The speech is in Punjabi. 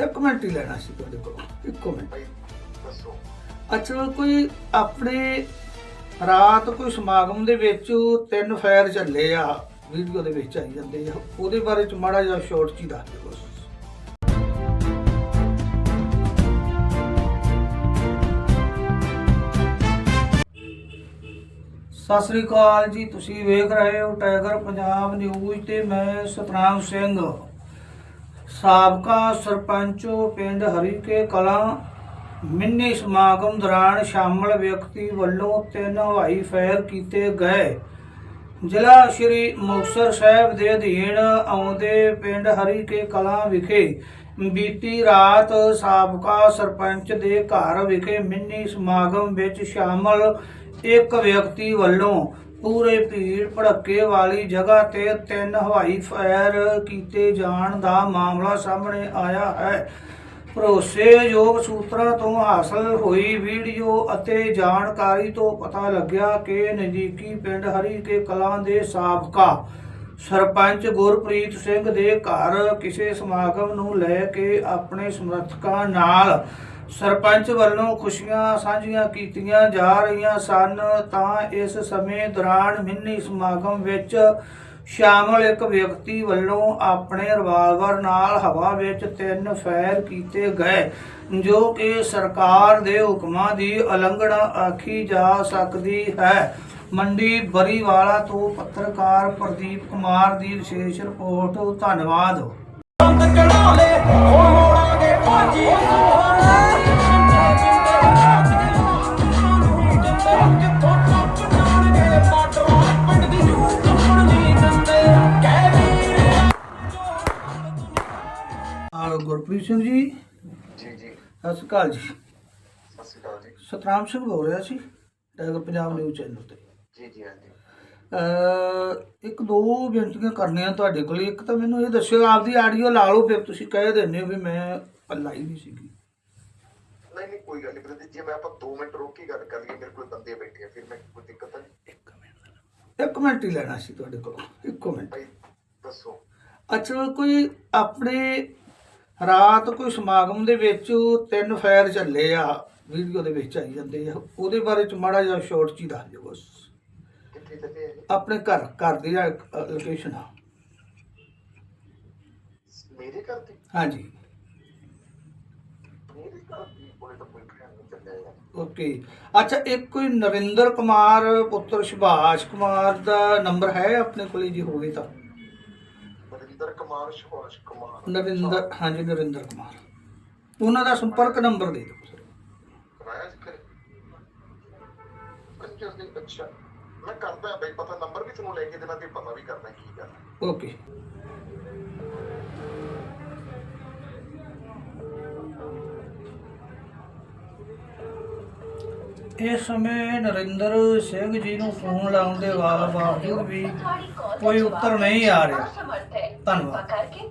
ਇੱਕ ਮਿੰਟ ਹੀ ਲੈਣਾ ਸੀ ਤੁਹਾਡੇ ਕੋਲ ਇੱਕੋ ਮਿੰਟ ਭਾਈ ਅੱਛਾ ਕੋਈ ਆਪਣੇ ਰਾਤ ਕੋਈ ਸਮਾਗਮ ਦੇ ਵਿੱਚ ਤਿੰਨ ਫਾਇਰ ਚੱਲੇ ਆ ਵੀਡੀਓ ਦੇ ਵਿੱਚ ਆਈ ਜਾਂਦੇ ਆ। ਉਹਦੇ ਬਾਰੇ ਚ ਮਾੜਾ ਜਿਹਾ ਸ਼ਾਰਟ ਚ ਹੀ ਦੱਸ ਦਿਓ ਬਸ। ਸਤਿ ਸ੍ਰੀ ਅਕਾਲ ਜੀ, ਤੁਸੀਂ ਵੇਖ ਰਹੇ ਹੋ ਟਾਈਗਰ ਪੰਜਾਬ ਨਿਊਜ਼ ਤੇ ਮੈਂ ਸਤਨਾਮ ਸਿੰਘ। ਸਾਬਕਾ ਸਰਪੰਚੋ ਪਿੰਡ ਹਰੀਕੇ ਕਲਾਂ ਮਿੰਨੀ ਸਮਾਗਮ ਦੌਰਾਨ ਸ਼ਾਮਲ ਵਿਅਕਤੀ ਵੱਲੋਂ ਤਿੰਨ ਹਵਾਈ ਫਾਇਰ ਕੀਤੇ ਗਏ। ਜ਼ਿਲ੍ਹਾ ਸ਼੍ਰੀ ਮੁਕਤਸਰ ਸਾਹਿਬ ਦੇ ਅਧੀਨ ਆਉਂਦੇ ਪਿੰਡ ਹਰੀ ਕੇ ਕਲਾਂ ਵਿਖੇ ਬੀਤੀ ਰਾਤ ਸਾਬਕਾ ਸਰਪੰਚ ਦੇ ਘਰ ਵਿਖੇ ਮਿੰਨੀ ਸਮਾਗਮ ਵਿੱਚ ਸ਼ਾਮਲ ਇੱਕ ਵਿਅਕਤੀ ਵੱਲੋਂ ਪੂਰੇ ਭੀੜ ਭੜੱਕੇ ਵਾਲੀ ਜਗ੍ਹਾ ਤੇ ਤਿੰਨ ਹਵਾਈ ਫਾਇਰ ਕੀਤੇ ਜਾਣ ਦਾ ਮਾਮਲਾ ਸਾਹਮਣੇ ਆਇਆ ਹੈ। ਭਰੋਸੇਯੋਗ ਸੂਤਰਾਂ ਤੋਂ ਹਾਸਲ ਹੋਈ ਵੀਡੀਓ ਅਤੇ ਜਾਣਕਾਰੀ ਤੋਂ ਪਤਾ ਲੱਗਿਆ ਕਿ ਨਜ਼ਦੀਕੀ ਪਿੰਡ ਹਰੀ ਕੇ ਕਲਾਂ ਦੇ ਸਾਬਕਾ ਸਰਪੰਚ ਗੁਰਪ੍ਰੀਤ ਸਿੰਘ ਦੇ ਘਰ ਕਿਸੇ ਸਮਾਗਮ ਨੂੰ ਲੈ ਕੇ ਆਪਣੇ ਸਮਰਥਕਾਂ ਨਾਲ ਸਰਪੰਚ ਵੱਲੋਂ ਖੁਸ਼ੀਆਂ ਸਾਂਝੀਆਂ ਕੀਤੀਆਂ ਜਾ ਰਹੀਆਂ ਸਨ, ਤਾਂ ਇਸ ਸਮੇਂ ਦੌਰਾਨ ਮਿੰਨੀ ਸਮਾਗਮ ਵਿੱਚ ਸ਼ਾਮਲ ਇੱਕ ਵਿਅਕਤੀ ਵੱਲੋਂ ਆਪਣੇ ਰਿਵਾਲਵਰ ਨਾਲ ਹਵਾ ਵਿੱਚ ਤਿੰਨ ਫਾਇਰ ਕੀਤੇ ਗਏ, ਜੋ ਕਿ ਸਰਕਾਰ ਦੇ ਹੁਕਮਾਂ ਦੀ ਉਲੰਘਣਾ ਆਖੀ ਜਾ ਸਕਦੀ ਹੈ। ਮੰਡੀ ਬਰੀਵਾਲਾ ਤੋਂ ਪੱਤਰਕਾਰ ਪ੍ਰਦੀਪ ਕੁਮਾਰ ਦੀ ਵਿਸ਼ੇਸ਼ ਰਿਪੋਰਟ, ਧੰਨਵਾਦ। ਗੁਰਪ੍ਰੀਤ ਸਿੰਘ ਜੀ। ਜੀ ਜੀ। ਸਤਿ ਸ਼੍ਰੀ ਅਕਾਲ ਜੀ। ਸਤਿ ਸ਼੍ਰੀ ਅਕਾਲ ਜੀ। ਸਤਨਾਮ ਸਿੰਘ ਬੋਲ ਰਿਹਾ ਸੀ ਟਾਈਗਰ ਪੰਜਾਬ ਨਿਊਜ਼ ਚੈਨਲ ਤੇ। ਜੀ ਜੀ ਹਾਂਜੀ ਅਹ ਇੱਕ ਦੋ ਬੇਨਤੀਆਂ ਕਰਨੀਆਂ ਤੁਹਾਡੇ ਕੋਲ। ਇੱਕ ਤਾਂ ਮੈਨੂੰ ਇਹ ਦੱਸਿਓ ਆਪਦੀ ਆਡੀਓ ਲਾ ਲਓ ਫਿਰ ਤੁਸੀਂ ਕਹਿ ਦਿੰਦੇ ਹੋ ਵੀ ਮੈਂ ਲਾਈ ਨਹੀਂ ਸੀਗੀ। ਨਹੀਂ ਨਹੀਂ ਕੋਈ ਗੱਲ ਨਹੀਂ ਬ੍ਰਦਰ ਜੀ ਮੈਂ ਆਪਾਂ 2 ਮਿੰਟ ਰੁਕ ਕੇ ਗੱਲ ਕਰ ਲਈਏ ਮੇਰੇ ਕੋਲ ਬੰਦੇ ਬੈਠੇ ਆ ਫਿਰ ਮੈਂ ਕੋਈ ਦਿੱਕਤ ਨਹੀਂ। ਇੱਕ ਮਿੰਟ। ਇੱਕ ਮਿੰਟ ਹੀ ਲੈਣਾ ਸੀ ਤੁਹਾਡੇ ਕੋਲ। ਇੱਕੋ ਮਿੰਟ। ਭਾਈ ਦੱਸੋ। ਅੱਛਾ ਕੋਈ ਆਪਣੇ ਰਾਤ ਕੋਈ ਸਮਾਗਮ ਦੇ ਵਿੱਚ ਤਿੰਨ ਫਾਇਰ ਚੱਲੇ ਆ ਵੀਡੀਓ ਦੇ ਵਿੱਚ ਆਈ ਜਾਂਦੇ ਆ। ਉਹਦੇ ਬਾਰੇ ਚ ਮਾੜਾ ਜਿਹਾ ਸ਼ਾਰਟ ਚ ਹੀ ਦੱਸ ਦਿਓ ਬਸ? ਆਪਣੇ ਘਰ ਘਰ ਦੀ ਲੋਕੇਸ਼ਨ ਆ। ਮੇਰੇ ਘਰ ਤੇ? ਹਾਂਜੀ। ਮੇਰੇ ਘਰ ਦੀ ਤਾਂ ਕੋਈ ਚੱਲਿਆ ਯਾਰ ਓਕੇ ਅੱਛਾ ਇੱਕ ਕੋਈ ਨਰਿੰਦਰ ਕੁਮਾਰ ਪੁੱਤਰ ਸੁਭਾਸ਼ ਕੁਮਾਰ ਦਾ ਨੰਬਰ ਹੈ ਆਪਣੇ ਕੋਲੇ? ਜੀ ਹੋਵੇ ਤਾਂ। ਕੁਮਾਰ ਸੁਭਾਸ਼ ਕੁਮਾਰ। ਨਰਿੰਦਰ ਹਾਂਜੀ ਨਰਿੰਦਰ ਕੁਮਾਰ। ਉਹਨਾਂ ਦਾ ਸੰਪਰਕ ਨੰਬਰ ਦੇ ਦਿਓ। ਸਰ ਕਰਾਇਆ ਸੀ ਕਰੇ ਕੰਜਰ ਦੇ ਅੱਛਾ। ਮੈਂ ਕਰਦਾ ਬਈ ਪਤਾ ਨੰਬਰ ਵੀ ਤੁਹਾਨੂੰ ਲੈ ਕੇ ਦੇਣਾ ਤੇ ਪਤਾ ਵੀ ਕਰਦਾ ਕੀ ਗੱਲ ਓਕੇ। ਇਸ ਸਮੇਂ ਨਰਿੰਦਰ ਸਿੰਘ ਜੀ ਨੂੰ ਫੋਨ ਲਾਉਣ ਦੇ ਬਾਵ- ਬਾਵਜੂਦ ਵੀ ਕੋਈ ਉੱਤਰ ਨਹੀਂ ਆ ਰਿਹਾ। ਧੰਨਵਾਦ। ਕਰਕੇ